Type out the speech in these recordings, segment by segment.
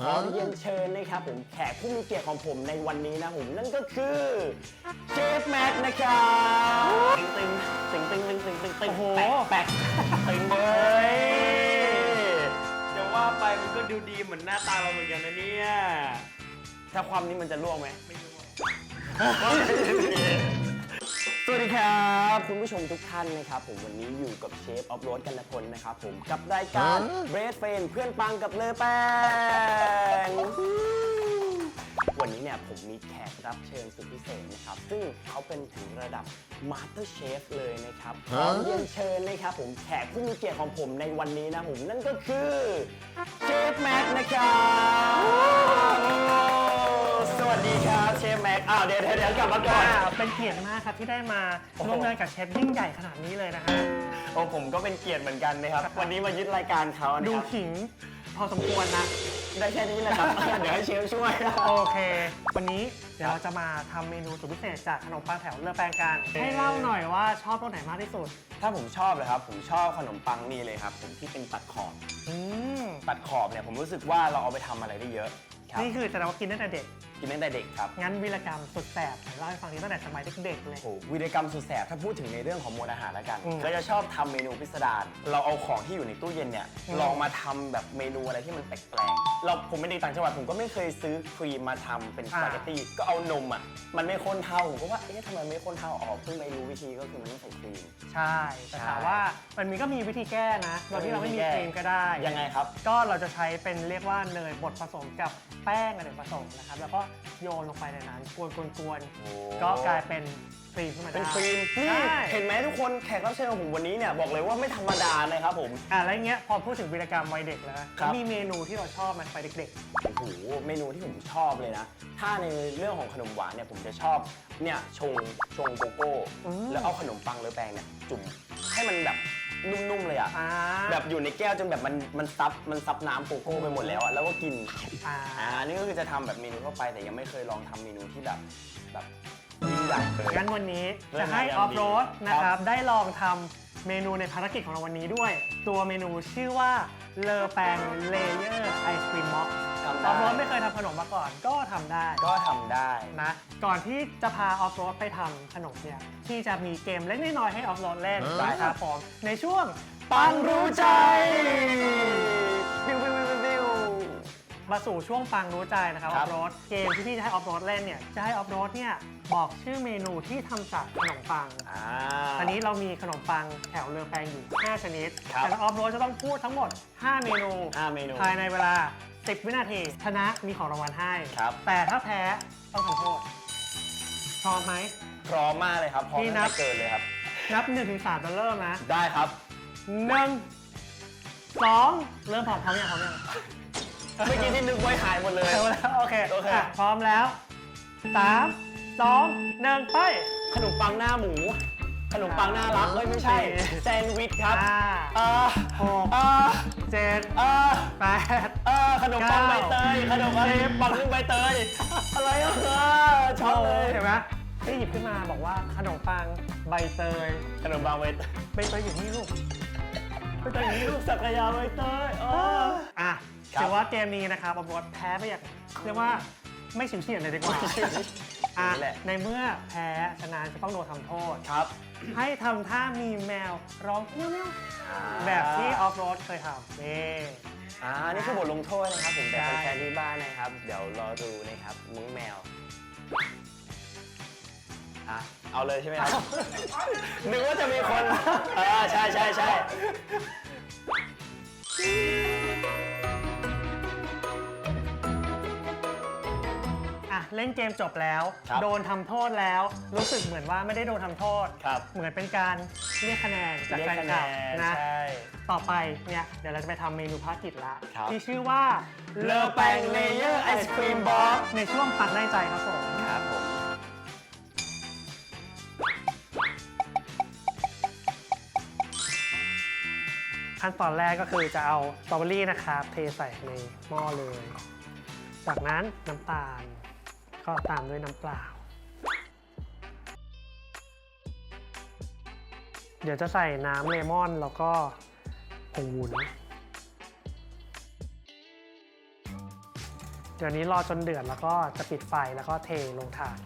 ขอเรียนเชิญนะครับผมแขกผู้มีเกียรติของผมในวันนี้นะผมนั่นก็คือเชฟแม็กซ์นะครับตึงตึงตึงตึงตึงตึงตึงโอ้โหแปะแปะตึงเลยจะว่าไปมันก็ดูดีเหมือนหน้าตาเราเหมือนกันนะเนี่ยถ้าความนี้มันจะล่วงไหมไม่รู้ สวัสดีครับ คุณผู้ชมทุกท่านนะครับผมวันนี้อยู่กับเชฟออฟโรดกันพลนะครับผมกับรายการเบรดเฟนเพื่อนปังกับเลอแป้งวันนี้เนี่ยผมมีแขกรับเชิญสุดพิเศษนะครับ ซึ่งเขาเป็นถึงระดับมาสเตอร์เชฟเลยนะครับขอเรียนเชิญนะครับผมแขกผู้มีเกียรติของผมในวันนี้นะผมนั่นก็คือเชฟแม็กซ์นะครับส วัสดีครับเชฟแม็กซ์อ้าวเดี๋ยวเดี๋ยวเดี๋ยวกลับมาก่อนเป็นเกียรติมากครับที่ได้มาโอ้โห ร่วมงานกับเชฟยิ่งใหญ่ขนาดนี้เลยนะฮะ โอ้ผมก็เป็นเกียรติเหมือนกันนะครับ วันนี้มายึดรายการเขานะดูครับขิงพอสมควรนะ ได้แค่นี้แหละครับ เดี๋ยวให้เชฟช่วยโอเค วันนี้เดี๋ยวเราจะมาทำเมนูสุดพิเศษจากขนมปังแถวเรือแปลงกัน ให้เล่าหน่อยว่าชอบรสไหนมากที่สุด ถ้าผมชอบเลยครับ ผมชอบขนมปังนี่เลยครับ ผมที่เป็นตัดขอบ อืม ตัดขอบเนี่ยผมรู้สึกว่าเราเอาไปทำอะไรได้เยอะครับ นี่คือแสดงว่ากินตั้งแต่เด็กกินตั้งแต่เด็กครับ งั้นวีรกรรมสุดแสบไหนเล่าให้ฟังนี้ตั้งแต่สมัยเด็กๆเลย โอ้โหวีรกรรมสุดแสบถ้าพูดถึงในเรื่องของมวลอาหารแล้วกันอืมก็จะชอบทำเมนูพิสดารเราเอาของที่อยู่ในตู้เย็นเนี่ยอืม ลองมาทำแบบเมนูอะไรที่มันแปลกๆเราผมเป็นเด็กต่างจังหวัดผมก็ไม่เคยซื้อครีมมาทำเป็นสปาเกตตี้ก็เอานมอะมันไม่ข้นเท่าผมก็ว่าเอ๊ะทำไมไม่ข้นเท่าออกเพิ่งไปรู้วิธีก็คือมันต้องใส่ครีม ใช่ แต่ใช่ถามว่ามันมีก็มีวิธีแก้นะโดยที่เราไม่มีครีมก็ได้ ยังไงครับ ก็เราจะใช้เป็นเรียกว่าเนยบดผสมกับแป้งอเนกประสงค์นะครับแล้วก็โยนลงไปในนั้นกวนกวนกวนโอ้ก็กลายเป็นครีมขึ้นมาได้เป็นครีมนี่ใช่เห็นไหมทุกคนแขกรับเชิญของผมวันนี้เนี่ยบอกเลยว่าไม่ธรรมดานะครับผม อะแล้วอย่างเงี้ยพอพูดถึงวีรกรรมวัยเด็กแล้วครับ มีเมนูที่เราชอบไหมันไปเด็ก โอ้โหเมนูที่ผมชอบเลยนะ ถ้าในเรื่องของขนมหวานเนี่ยผมจะชอบเนี่ยชงชงโกโก้ อืม แล้วเอาขนมปังเลอแปงเนี่ยจุ่มให้มันแบบ นุ่มๆเลยอะๆอ่า แบบอยู่ในแก้วจนแบบมันมันซับมันซับน้ำโกโก้ไปหมดแล้วอะแล้วก็กิน อ่า อ่านี่ก็คือจะทำแบบเมนูทั่วไปแต่ยังไม่เคยลองทำเมนูที่แบบแบบยิ่งใหญ่เลย งั้นวันนี้เรื่จะองให้งานออฟโรดดีนะคครัรับบได้ลองทำเมนูในภารกิจของเราวันนี้ด้วย ตัวเมนูชื่อว่าเลอแปงเลเยอร์ไอศครีมม็อก ทำอได้ อฟโรดไม่เคยทำขนมมาก่อนก็ทำได้ก็ทำได้ นะก่อนที่จะพาออฟโรดไปทำขนมเนี่ยที่จะมีเกมเล็กน้อยๆให้ออฟโรดเล่นได้ครับผมในช่วงปังรู้ใจ วิววิววิววิววิวมาสู่ช่วงปังรู้ใจนะครับอครัอบฟโรดเกมที่พี่จะให้ออฟโรดเล่นเนี่ยจะให้ออฟโรดเนี่ยบอกชื่อเมนูที่ทำจากขนมปังอ่าอันนี้เรามีขนมปังแถวเรือแปงอยู่ 5 ชนิด ครับ แต่ออฟโรดจะต้องพูดทั้งหมด 5 เมนู ห้าเมนู ภายในเวลา 10 วินาที ชนะมีของรางวัลให้ ครับ แต่ถ้าแพ้ต้องทำโทษพร้อมไหม พร้อมมากเลยครับพร้อมพี่นัตั้งบแต่เกินเลยครับ นับ1ถึง3จะเริ่มนะได้ครับ หนึ่งสองเริ่มพร้อมพร้อมยังพร้อมยังเมื่อกี้ที่นึกไว้หายหมดเลย เอาแล้วโอเคโอเคะพร้อมแล้วสามสองหนึ่งไป ขนมปังหน้าหมู ขนมปังน่ารักเอ้ยไม่ใช่สี่แซนด์วิชครับห้าเอ่อหกเอ่อเจ็ดเอ่อแปด เอ่อขนมปังใบเก้าเตยขนมปังสิบ ปังนึ่งใบเตยอะไรอะเออชอบเลยเห็นไหมที่หยิบขึ้นมาบอกว่าขนมปังใบเตยขนมปังใบเตยใบเตยอยู่นี่ลูกใบเตยอยู่นี่ลูก สักยาใบเตยเออ อะครับ ถือว่าเกมนี้นะครับบอสแพ้ไปอย่างเรียกว่าไม่ฉิวเฉียดเลยดีกว่า อะนี่แหละ ในเมื่อแพ้ชนะจะต้องโดนทำโทษ ครับให้ทำท่ามีแมวร้องเมี้ยวๆแบบที่ออฟโรดเคยทำนี่ อ่านี่คือบทลงโทษนะครับ ผมแต่ใช่ แฟนๆที่บ้านนะครับ เดี๋ยวรอดูนะครับมุ้งแมวอะเอาเลยใช่ไหมครับ นึกว่าจะมีคนเออใช่ใช่ใช่ อะเล่นเกมจบแล้ว ครับโดนทำโทษแล้ว รู้สึกเหมือนว่าไม่ได้โดนทำโทษ ครับ เหมือนเป็นการเรียกคะแนนจากเรียกแฟนคะคแนลับนนะ ใช่ ต่อไปเนี่ยเดี๋ยวเราจะไปทำเมนูภารกิจละ ครับที่ชื่อว่า เลอแปงเลเยอร์ไอศครีมบ็อกในช่วงปักได้ใจครับผม ครับผม ขั้นตอนแรกก็คือจะเอาสตรอเบอรี่นะครับเทใส่ในหม้อเลย จากนั้นน้ำตาล ก็ตามด้วยน้ำเปล่า เดี๋ยวจะใส่น้ำเลมอนแล้วก็ผงวุ้นเดี๋ยวนี้รอจนเดือดแล้วก็จะปิดไฟแล้วก็เทลงถาด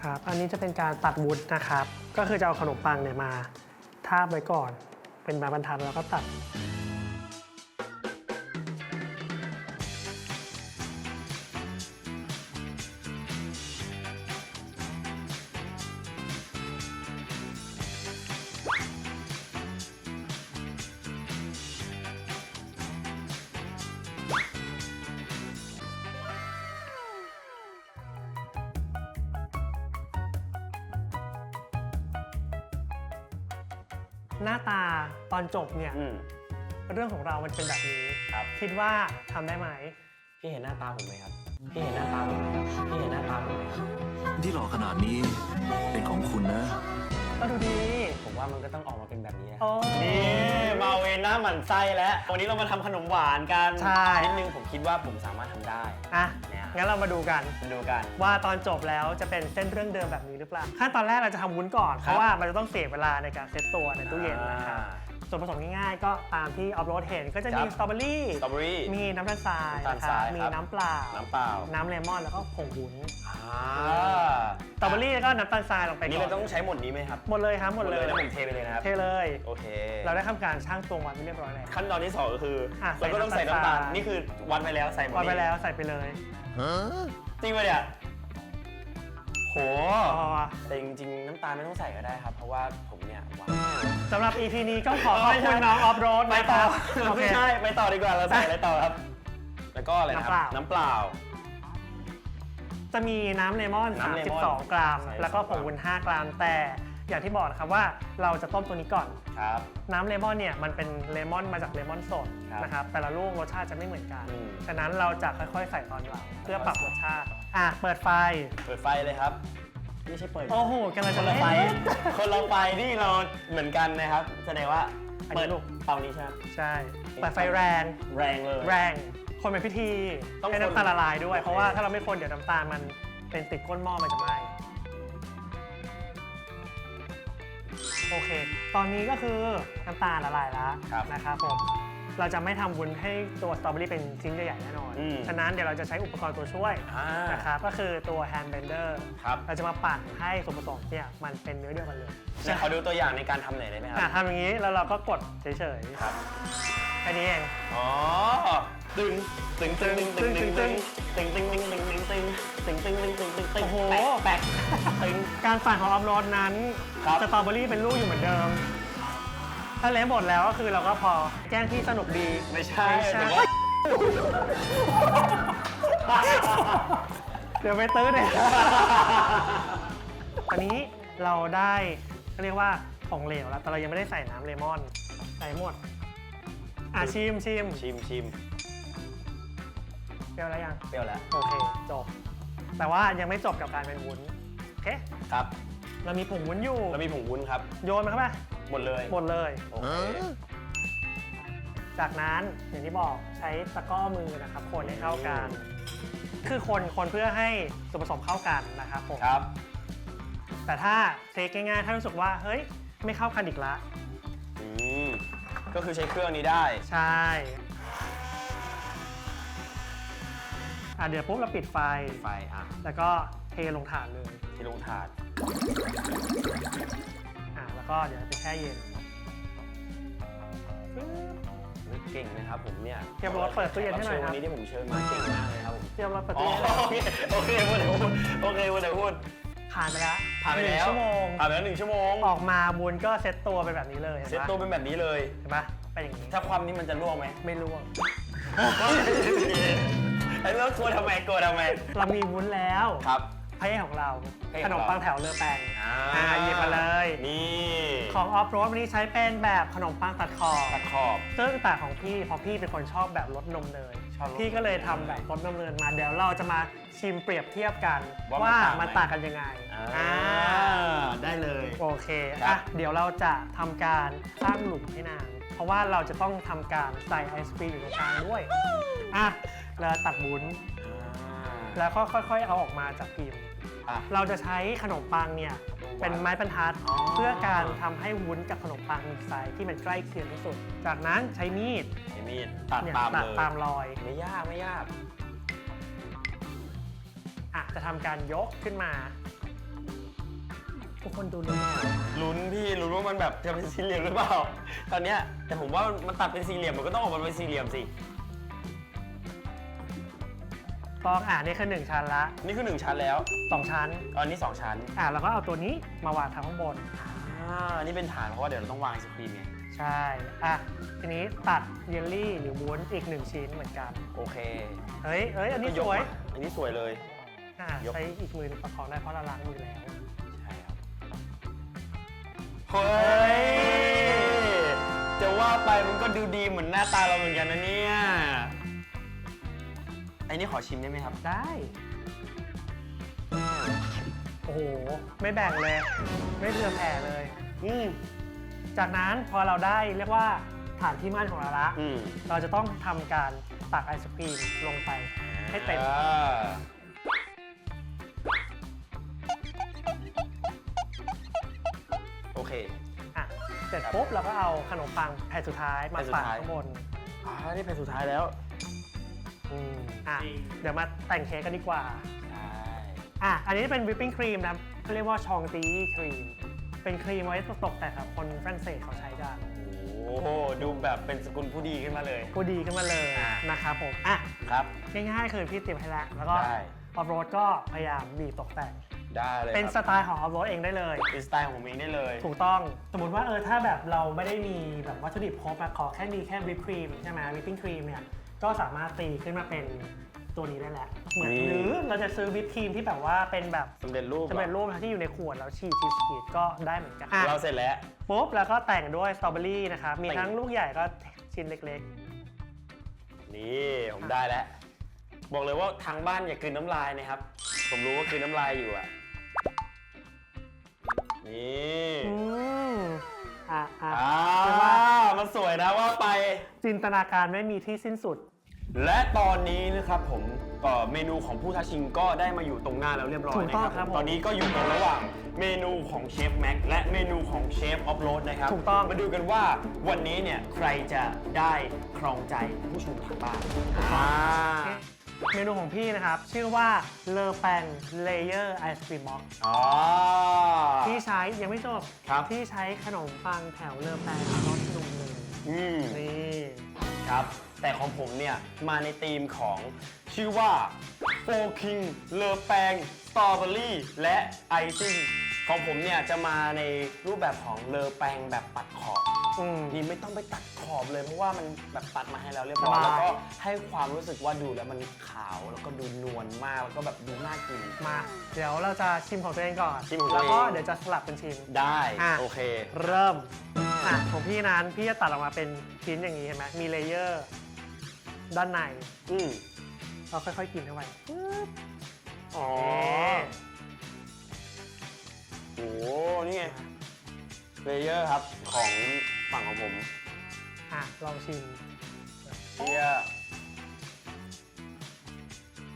ครับ อันนี้จะเป็นการตัดวุ้นนะครับ ก็คือจะเอาขนมปังเนี่ยมา ทาบไว้ก่อน เป็นไม้บรรทัดแล้วก็ตัด หน้าตาตอนจบเนี่ยอืม เรื่องของเรามันเป็นแบบนี้ครับ คิดว่าทำได้ไหม พี่เห็นหน้าตาผมไหมครับ พี่เห็นหน้าตาผมไหมครับ พี่เห็นหน้าตาผมไหมครับ ที่หล่อขนาดนี้เป็นของคุณนะ ก็ดูดีผมว่ามันก็ต้องออกมาเป็นแบบนี้นะโอ้ นี่มาเวนหน้าหมันไส้แล้ว วันนี้เรามาทำขนมหวานกันใช่ นิดนึงผมคิดว่าผมสามารถทำได้ อะเนี่ย งั้นเรามาดูกัน มาดูกัน ว่าตอนจบแล้วจะเป็นเส้นเรื่องเดิมแบบนี้หรือเปล่าขั้นตอนแรกเราจะทำวุ้นก่อน เพครับราะว่ามันจะต้องเสียเวลาในการเซตตัวในตู้เย็นนะครับ อ่า ส่วนผสมง่ายๆ ก็ตามที่ออฟโรดเห็นก็จะมีครับ สตรอเบอรี่ สตรอเบอรี่ มีน้ำตาลทรายน้ำตาลนะคทรัราบยมีครับน้ำเปล่า น้ำเปล่า น้ำเลมอนแล้วก็ผงวุ้นอ่าสตรอเบอรี่แล้วก็น้ำตาลทรายลงไปอันนี้ก่อเรานต้องใช้หมดนี้ไหมครับหมดเลยครับหมดเลยนะผมเทไปเลยนะครับ เทเลย โอเค เราได้ทำการช่างตวงวัดไปเรียบร้อยแล้ว ขั้นตอนที่สองก็คืออะใส่เราก็ต้องใส่น้ำน้ำตาตาลลทรายนี่คือวัดไปแล้วใส่หมดวัดไปนี้แล้วใส่ไปเลย จริงปะเนี่ย โห พอแต่จริงๆ น้ำตาลไม่ต้องใส่ก็ได้ครับ เพราะว่าผมเนี่ยหวานสำหรับ EP นี้ก็ขอขอบคุณน้องออฟโรดไปนะคต่อรับโอเค ไม่ใช่ไปต่อดีกว่าเราใส่อะไรต่อครับ แล้วก็อะไรนะครับ น้ำเปล่าน้ำเปล่าจะมีน้ำเลมอน น้ำเลมอน32 กรัม ใส่แล้วก็ผงวุ้น5 กรัม แต่ อย่างที่บอกนะครับว่าเราจะต้มตัวนี้ก่อน ครับ น้ำเลมอนเนี่ยมันเป็นเลมอนมาจากเลมอนสดครับนะครับแต่ละลูกรสชาติจะไม่เหมือนกัน อืม ฉะนั้นเราจะค่อยๆ ใส่ตอนหลังเพื่อปรับรสชาติ อะ เปิดไฟ เปิดไฟเลยครับ ไม่ใช่เปิด โอ้โหกำลังคจะนละไฟ เล่น คนละไฟที่เราเหมือนกันนะครับ แสดงว่าอันนี้เปิดลูก เตานี้ใช่ไหมใช่ เปิดไฟแรง แรงเลย แรง คนเป็นพิธีต้องให้คนน้ำตาลละลายด้วย โอเค เพราะว่าถ้าเราไม่คนเดี๋ยวน้ำตาลมันเป็นติดก้นหม้อมันจะไหม้ โอเค ตอนนี้ก็คือน้ำตาลละลายแล้วครับ นะครับผม เราจะไม่ทำวุ้นให้ตัวสตรอเบอรี่เป็นชิ้นใหญ่ๆแน่นอน อืม ฉะนั้นเดี๋ยวเราจะใช้อุปกรณ์ตัวช่วยอ่านะครับ ก็คือตัวแฮนด์เบนเดอร์ ครับเราจะมาปั่นให้ส่วนผสมเนี่ยมันเป็นเนื้อเดียวกันเลยเดี๋ยวขอดูตัวอย่างในการทำหน่อยได้ไหมคอะรับทำอย่างนี้แล้วเราก็กดเฉยครับ ๆ แค่นี้เอง อ๋อ ตึงตึงตึงตึงตึงตึงตึงตึงตึงตึงตึงตึงตึงตึงตึงตึงตึงตึงโอ้โห แปะแปะตึง การปั่นของออฟโรดนั้นครับ สตรอเบอรี่เป็นลูกอยู่เหมือนเดิม ถ้าเละหมดแล้วก็คือเราก็พอแกล้งที่สนุกดี ไม่ใช่ไม่ใช่ แต่ว่าเดี๋ยวไปตื้อเลยตอนนี้เราได้เขาเรียกว่าของเหลวแล้ว แต่เรายังไม่ได้ใส่น้ำเลมอน ใส่หมด อะชิมชิมชิมชิม รี้ยวแล้วยัง เปรี้ยวแล้ว โอเค จบ แต่ว่ายังไม่จบกับการเป็นวุ้น โอเค ครับ เรามีผงวุ้นอยู่แล้วมีผงวุ้นครับ โยนมันเข้าไป หมดเลย หมดเลย โอเค จากนั้นอย่างที่บอกใช้ตะกร้อมือนะครับ คนให้เข้ากัน คือคนคนเพื่อให้ส่วนผสมเข้ากันนะครับผม ครับ แต่ถ้าเทคง่ายๆ ถ้ารู้สึกว่า เฮ้ย ไม่เข้ากันอีกละ อืม ก็คือใช้เครื่องนี้ได้ ใช่ อะเดี๋ยวปุ๊บเราปิดไฟ ไฟอะแล้วก็เทลงถาดเลยที่ลงถาดอะแล้วก็เดี๋ยวไปแช่เย็นเก่งนะครับผมเนี่ยเตรียมรถเปิดตู้เย็นให้หน่อยครับ วันนี้ที่ผมเชิญมาเก่งมากเลยครับผมเตรียมรับประอ๋ตูอโอเคโอเคพูดเดี๋ยวพูดโอเคพูดเดี๋ยวพูดผ่านไปแล้วผ่านไปหนึ่งแล้วชั่วโมงผ่านไปแล้วหนึ่งชั่วโมงออกมาบุญก็เซ็ตตัวเป็นแบบนี้เลยเซ็เห็ตนตัวปะเป็นแบบนี้เลย เห็นปะเป็นอย่างนี้ถ้าความนี้มันจะร่วงไหม ไม่ร่วง ไอ้เรื่องกลัวทำไมกลัวทำไม เรามีวุ้นแล้วครับ พระเอกของเรา พระเอกขของนเรามปังแถวเลอแปงอ่าอ่าหยิบมาเลย นี่ของออฟโรดวันนี้ใช้เป็นแบบขนมปังตัดขอบตัดขอบ ซึ่งแต่ของพี่เพราะพี่เป็นคนชอบแบบรสนมเนยชอบรสพี่ก็เลยทำแบบรสนมเนยมาเดี๋ยวเราจะมาชิมเปรียบเทียบกันว่ามันว่าต่างไหมมันต่างกันยังไงอ่าได้เลย โอเคครัอะบเดี๋ยวเราจะทำการสร้างหลุมให้นางเพราะว่าเราจะต้องทำการใส่ไอศครีมอยู่ตรงกลางด้วยอะ เราตัดวุ้น แล้วก็ค่อยๆ เอาออกมาจากพิมพ์ อะ เราจะใช้ขนมปังเนี่ยเป็นไม้บรรทัดอ๋อ เพื่อการทำให้วุ้นกับขนมปังมีไซส์ที่มันใกล้เคียงที่สุด จากนั้นใช้มีดไอ้มีดตัดเนี่ยตามตัดเลยตามรอยไม่ยากไม่ยากอะจะทำการยกขึ้นมา ทุกคนดูเลยลุ้นพี่ลุ้นว่ามันแบบจะเป็นสี่เหลี่ยมหรือเปล่า ตอนเนี้ยแต่ผมว่ามันตัดเป็นสี่เหลี่ยมมันก็ต้องออกมาเป็นสี่เหลี่ยมสิ ฟองอะนี่คือหนึ่งชั้นละนี่คือหนึ่งชั้นแล้วสองชั้น อันนี้สองชั้นอะแล้วก็เอาตัวนี้มาวางทางข้างบน อ่าอันนี้เป็นฐานเพราะว่าเดี๋ยวเราต้องวางไอศครีมไงใช่ อะ ทีนี้ตัดเยลลี่หรือวุ้นอีกหนึ่งชิ้นเหมือนกัน โอเคเฮ้ยเฮ้ย อันนี้ก็สวย มาอันนี้สวยเลย อะ ยก ใช้อีกมือหนึ่งประคองได้เพราะเราล้างมือแล้ว ใช่ครับเฮ้ยจะว่าไปมันก็ดูดีเหมือนหน้าตาเราเหมือนกันนะเนี่ยไอ้นี่ขอชิมได้ไหมครับ ได้ โอ้โห ไม่แบ่งเลย ไม่เผื่อแผ่เลย อืมจากนั้นพอเราได้เรียกว่าฐานที่มั่นของเราละ อืมเราจะต้องทำการตักไอศครีมลงไปให้เต็ม อ่าโอเค อะ เสร็จปุ๊บเราก็เอาขนมปังแผ่นสุดท้ายมาแผ่นสุดปาดท้าย ข้างบน อ่านี่เป็นสุดท้ายแล้ว อืมอะเดี๋ยวมาแต่งเค้กกันดีกว่าใช่ อะอันนี้เป็นวิปปิ้งครีมนะเขาเรียกว่าชองตีครีม เป็นครีมไว้ตกแต่งครับคนฝรั่งเศสเขาใช้กัน โอ้โห ดูแบบเป็นสกุลผู้ดีขึ้นมาเลย ผู้ดีขึ้นมาเลยอะ นะครับผม อะ ครับ ง่ายๆคือพี่เตรียมให้แล้วแล้วก็ได้ ออฟโรดก็พยายามบีบตกแต่ง ได้เลยเป็นคสรับไตล์ของออฟโรดเองได้เลย เป็นสไตล์ของผมเองได้เลย ถูกต้อง สมมติว่าเออถ้าแบบเราไม่ได้มีแบบวัตถุดิบครบอะขอแค่มีแค่วิปครีมใช่ไหมวิปปิ้งครีมเนี่ย ก็สามารถตีขึ้นมาเป็นตัวนี้ได้แหละเหมือนนี่ หรือเราจะซื้อวิปครีมที่แบบว่าเป็นแบบสำเร็จรูปสำเร็จรูปนะที่อยู่ในขวดแล้วฉีดฉีดฉีดก็ได้เหมือนกันอะเราเสร็จแล้ว ปุ๊บแล้วก็แต่งด้วยสตรอเบอรี่นะครับมีแต่ง ทั้งลูกใหญ่ก็ชิ้นเล็ก นี่ผมได้แล้ว บอกเลยว่าทางบ้านอย่ากลืนน้ำลายนะครับ ผมรู้ว่ากลืนน้ำลายอยู่อะ นี่ ๆ อืม อะอะอ่าเรียกว่า มันสวยนะว่าไป จินตนาการไม่มีที่สิ้นสุด และตอนนี้นะครับผมเอ่อเมนูของผู้ท้าชิงก็ได้มาอยู่ตรงหน้าแล้วเรียบร้อยถูกนะต้องครับครับผมตอนนี้ก็อยู่ในระหว่างเมนูของเชฟแม็กและเมนูของเชฟออฟโรดนะครับถูกต้อง มาดูกันว่าวันนี้เนี่ยใครจะได้ครองใจผู้ชมทางบ้านอ่า เมนูของพี่นะครับ ชื่อว่าเลอแปงเลเยอร์ไอศครีมบ็อกอ๋อ ที่ใช้ยังไม่จบครับ ที่ใช้ขนมปังแถวเลอแปงรสนมเลยอืมนี่ครับ แต่ของผมเนี่ย มาในธีมของชื่อว่าโฟคิงเลอแปงสตรอเบอรี่และไอซิ่งของผมเนี่ย จะมาในรูปแบบของเลอแปงแบบปัดขอบ อืม นี่ไม่ต้องไปตัดขอบเลย เพราะว่ามันแบบตัดมาให้แล้วเรียบร้อยสบาย แล้วก็ให้ความรู้สึกว่าดูแล้วมันขาวแล้วก็ดูนวลมากแล้วก็แบบดูน่ากิน มา เดี๋ยวเราจะชิมของตัวเองก่อน ชิมของตัวแล้วก็เองเดี๋ยวจะสลับเป็นชิม ได้อะ โอเค เริ่ม อะ ของพี่นั้นพี่จะตัดออกมาเป็นชิ้นอย่างนี้เห็นไหมมีเลเยอร์ ด้านใน อืมเราค่อยๆกินเข้าไปปึ๊บอ๋อเอ๊ะโอ้โหนี่ไงเลเยอร์ครับของ ฝั่งของผมอะลองชิมเฮีย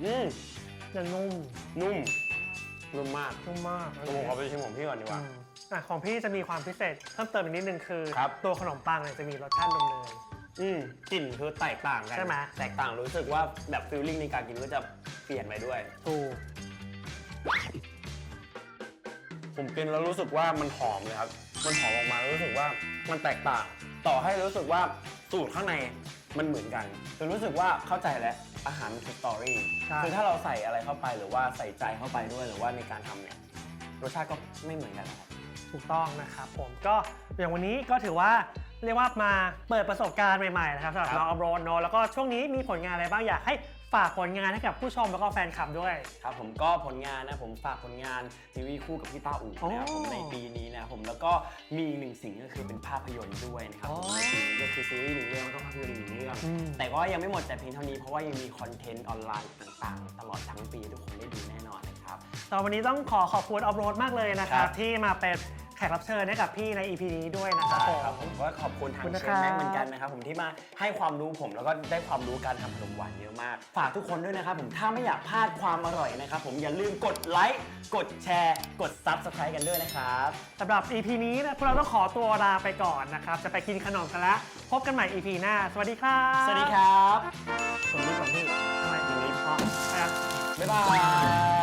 อืมจะนุ่มนุ่มนุ่มมากนุ่มมากผมขอไปชิมของพี่ก่อนดีกอืว่ามอะของพี่จะมีความพิเศษเพิ่มเติมอีกนิดนึงคือ ครับ ตัวขนมปังเนี่ยจะมีรสชาตินมเนย อืมกลิ่นคือแตกต่างกันใช่ไหม แตกต่างรู้สึกว่าแบบฟิลลิ่งในการกินก็จะเปลี่ยนไปด้วย ถูกผมกินแล้วรู้สึกว่ามันหอมเลยครับ มันหอมออกมาแล้วรู้สึกว่า มันแตกต่าง ต่อให้รู้สึกว่าสูตรข้างในมันเหมือนกันคือรู้สึกว่าเข้าใจแล้วอาหารมันคือสตอรี่ใช่ คือถ้าเราใส่อะไรเข้าไปหรือว่าใส่ใจเข้าไปด้วยหรือว่าในการทำเนี่ยรสชาติก็ไม่เหมือนกันนะครับ ถูกต้องนะครับผมก็อย่างวันนี้ก็ถือว่าเรียกว่ามาเปิดประสบการณ์ใหม่ๆนะครับสำหรับครับ น้องอัพโรดเนอะแล้วก็ช่วงนี้มีผลงานอะไรบ้างอยากให้ ฝากผลงานให้กับผู้ชมแล้วก็แฟนคลับด้วย ครับผมก็ผลงานนะผมฝากผลงานซีรีส์คู่กับพี่ต้าอู๋นะครับผมอ๋อในปีนี้นะครับผมแล้วก็มีอีกหนึ่งสิ่งก็คือเป็นภาพยนตร์ด้วยนะครับผมอ๋อในปีนี้ก็คือซีรีส์หนึ่งเรื่องแล้วก็ภาพยนตร์อีกหนึ่งเรื่องอืมแต่ก็ยังไม่หมดแต่เพียงเท่านี้เพราะว่ายังมีคอนเทนต์ออนไลน์ต่างๆ ตลอดทั้งปีให้ทุกคนได้ดูแน่นอนนะครับตอนวันนี้ต้องขอขอบคุณออฟโรดมากเลยนะครับครับที่มาเป็นแข กรับเชิญให้กับพี่ใน EP นี้ด้วยนะครับผม ครับผมก็ขอบคุณทางขอบคุณนะเชครัฟบแม็กซ์เหมือนกันนะครับผมที่มาให้ความรู้ผมแล้วก็ได้ความรู้การทำขนมหวานเยอะมาก ฝากทุกคนด้วยนะครับผมถ้าไม่อยากพลาดความอร่อยนะครับผมอย่าลืมกดไลค์กดแชร์ กด Subscribe กันด้วยนะครับ สำหรับ EP นี้นะพวกเราต้องขอตัวลาไปก่อนนะครับ จะไปกินขนมกันแล้วพบกันใหม่ EP หน้า สวัสดีครับสวัสดีครับกดลิฟต์ก่อนพี่ทำไมยินดีอ๋อไปอะบ๊ายบาย